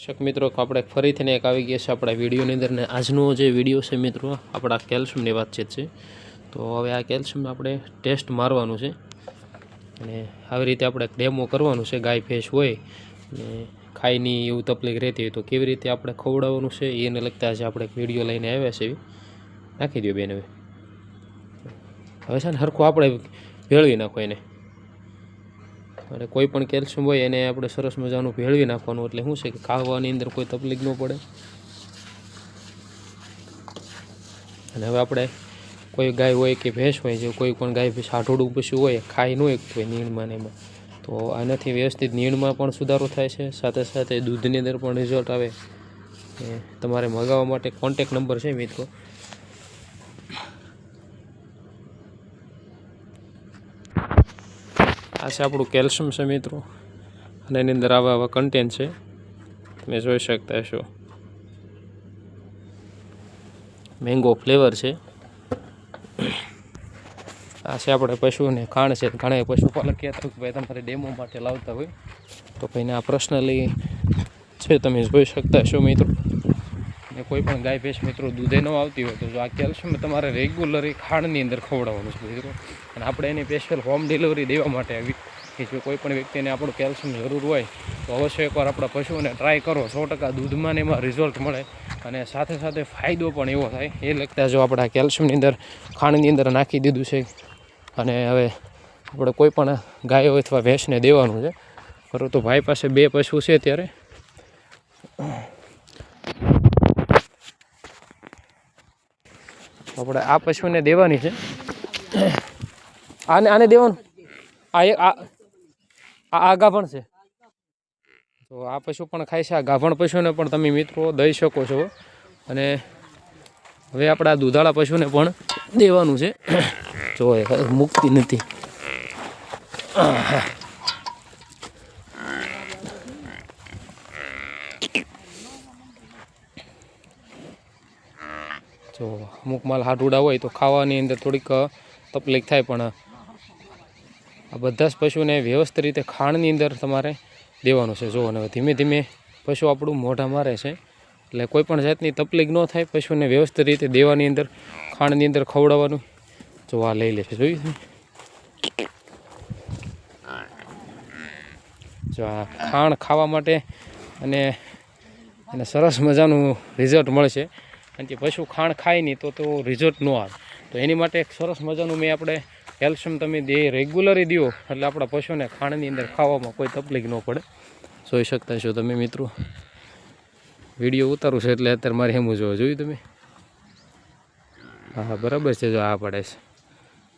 દર્શક મિત્રો આપણે ફરીથી એક આવી ગયા છે આપણા વિડીયોની અંદર ને આજનો જે વીડિયો છે મિત્રો, આપણા કેલ્શિયમની વાતચીત છે. તો હવે આ કેલ્શિયમ આપણે ટેસ્ટ મારવાનું છે. અને આવી રીતે આપણે ડેમો કરવાનું છે, ગાય ભેંસ હોય ને ખાઈની એવું તકલીફ રહેતી હોય તો કેવી રીતે આપણે ખવડાવવાનું છે, એને લગતા આજે આપણે એક વીડિયો લઈને આવ્યા છે. નાખી દો બેન હવે. હવે છે ને હરખું આપણે ભેળવી નાખો એને. અને કોઈ પણ કેલ્શિયમ હોય એને આપણે સરસ મજાનું ભેળવી નાખવાનું. એટલે શું છે કે ખાવાની અંદર કોઈ તકલીફ ન પડે. અને હવે આપણે કોઈ ગાય હોય કે ભેંસ હોય, જે કોઈ પણ ગાય ભેંસ આઠોડું પશુ હોય ખાઈ ન હોય નીણમાં ને એમાં. તો આનાથી વ્યવસ્થિત નીણમાં પણ સુધારો થાય છે. સાથે સાથે દૂધની અંદર પણ રિઝલ્ટ આવે. તમારે મગાવવા માટે કોન્ટેક નંબર છે મિત્રો. આ છે આપણું કેલ્શિયમ છે મિત્રો. અને એની અંદર આવા આવા કન્ટેન્ટ છે. તમે જોઈ શકતા હશો. મેંગો ફ્લેવર છે. આ છે આપણે પશુને ખાણ છે. ઘણા પશુપાલક કહેતા કે ભાઈ તમારે ડેમો માટે લાવતા હોય. તો ભાઈને આ પર્સનલી છે તમે જોઈ શકતા હશો મિત્રો. ને કોઈ પણ ગાય ભેંસ મિત્રો દૂધે ન આવતી હોય તો આ કેલ્શિયમ તમારે રેગ્યુલરી ખાંડની અંદર ખવડાવવાનું છે મિત્રો. અને આપણે એની સ્પેશિયલ હોમ ડિલિવરી દેવા માટે કે જો કોઈ પણ વ્યક્તિને આપણું કેલ્શિયમ જરૂર હોય, તો અવશ્ય એકવાર આપણા પશુઓને ટ્રાય કરો. સો ટકા દૂધમાં ને એમાં રિઝલ્ટ મળે અને સાથે સાથે ફાયદો પણ એવો થાય. એ લગતા જો આપણા કેલ્શિયમની અંદર, ખાંડની અંદર નાખી દીધું છે. અને હવે આપણે કોઈ પણ ગાયો અથવા ભેંસને દેવાનું છે. પરંતુ ભાઈ પાસે બે પશુ છે ત્યારે. આપણે આ પશુને દેવાની છે. આને આને દેવાનું? આ એક આ આ ગાભણ છે. તો આ પશુ પણ ખાય છે. આ ગાભણ પશુને પણ તમે મિત્રો દઈ શકો છો. અને હવે આપણા દૂધાળા પશુને પણ દેવાનું છે. જો મુક્તિ નથી. જો અમુક માલ હાડુડા હોય તો ખાવાની અંદર થોડીક તકલીફ થાય પણ આ બધા જ પશુને વ્યવસ્થિત રીતે ખાણની અંદર તમારે દેવાનું છે. જો અને ધીમે ધીમે પશુ આપણું મોઢા મારે છે. એટલે કોઈ પણ જાતની તકલીફ ન થાય, પશુને વ્યવસ્થિત રીતે દેવાની અંદર, ખાણની અંદર ખવડાવવાનું. જો આ લઈ લે છે, જોયું? જો આ ખાણ ખાવા માટે અને એને સરસ મજાનું રિઝલ્ટ મળશે અને જે પશુ ખાણ ખાય નહીં તો તો રિઝલ્ટ ન આવે. તો એની માટે એક સરસ મજાનું મેં આપણે કેલ્શિયમ તમે દે રેગ્યુલરી દો એટલે આપણા પશુને ખાણની અંદર ખાવામાં કોઈ તકલીફ ન પડે. જોઈ શકતા છો તમે મિત્રો. વીડિયો ઉતારું છે એટલે અત્યારે મારે હેમું જોવા જોયું તમે? હા, બરાબર છે. જો આ પડે છે.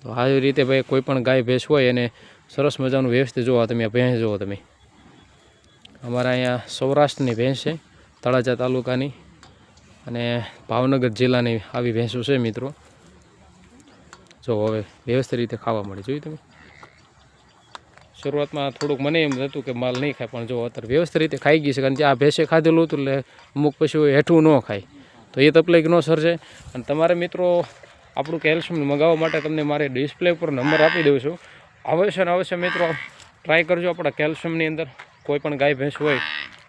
તો આવી રીતે ભાઈ કોઈ પણ ગાય, ભેંસ હોય એને સરસ મજાનું વ્યવસ્થિત જોવા તમે ભેંસ જોવો તમે. અમારા અહીંયા સૌરાષ્ટ્રની ભેંસ છે, તળાજા તાલુકાની. અને ભાવનગર જિલ્લાની આવી ભેંસો છે મિત્રો. જો હવે વ્યવસ્થિત રીતે ખાવા મળે. જોયું તમે? શરૂઆતમાં થોડુંક મને એમ હતું કે માલ નહીં ખાય, પણ જો અત્યારે વ્યવસ્થિત રીતે ખાઈ ગઈ છે, કારણ કે આ ભેંસે ખાધેલું હતું એટલે અમુક પછી હેઠું ન ખાય. તો એ તકલીફ ન સર્જે અને તમારે મિત્રો આપણું કેલ્શિયમ મગાવવા માટે તમને મારે ડિસ્પ્લે ઉપર નંબર આપી દઉં છું. અવશ્ય ને અવશ્ય મિત્રો ટ્રાય કરજો આપણા કેલ્શિયમની અંદર. કોઈ પણ ગાય, ભેંસ હોય,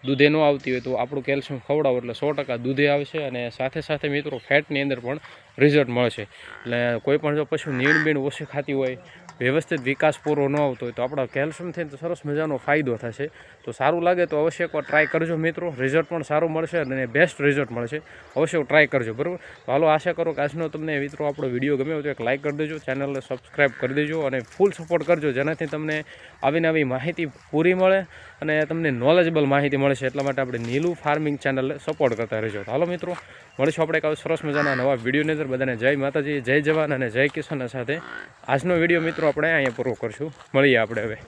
દૂધે ન આવતી હોય તો આપણું કેલ્શિયમ ખવડાવો એટલે સો ટકા દૂધે આવશે અને સાથે સાથે મિત્રો ફેટની અંદર પણ રિઝલ્ટ મળશે એટલે કોઈ પણ જો પશુ નીણ બીણ ઓછી ખાતી હોય, વ્યવસ્થિત વિકાસ પૂરો ન આવતો હોય તો આપણા કેલ્શિયમથી તો સરસ મજાનો ફાયદો થશે. તો સારું લાગે તો અવશ્ય એકવાર ટ્રાય કરજો મિત્રો. રિઝલ્ટ પણ સારું મળશે અને બેસ્ટ રિઝલ્ટ મળશે અવશ્ય ટ્રાય કરજો, બરાબર? તો હાલો, આશા કરો કે આજનો તમને મિત્રો આપણો વીડિયો ગમ્યો તો એક લાઇક કરી દેજો ચેનલને સબસ્ક્રાઈબ કરી દેજો અને ફૂલ સપોર્ટ કરજો, જેનાથી તમને આવી માહિતી પૂરી મળે અને તમને નોલેજેબલ માહિતી મળશે એટલા માટે આપણે નીલું ફાર્મિંગ ચેનલને સપોર્ટ કરતા રહેજો. હાલો મિત્રો, મળીશું આપણે એક સરસ મજાના નવા વિડીયોની અંદર બધાને જય માતાજી, જય જવાન અને જય કિશન સાથે આજનો વીડિયો મિત્રો આપણે અહીંયા પૂરો કરશું. મળીએ આપણે હવે.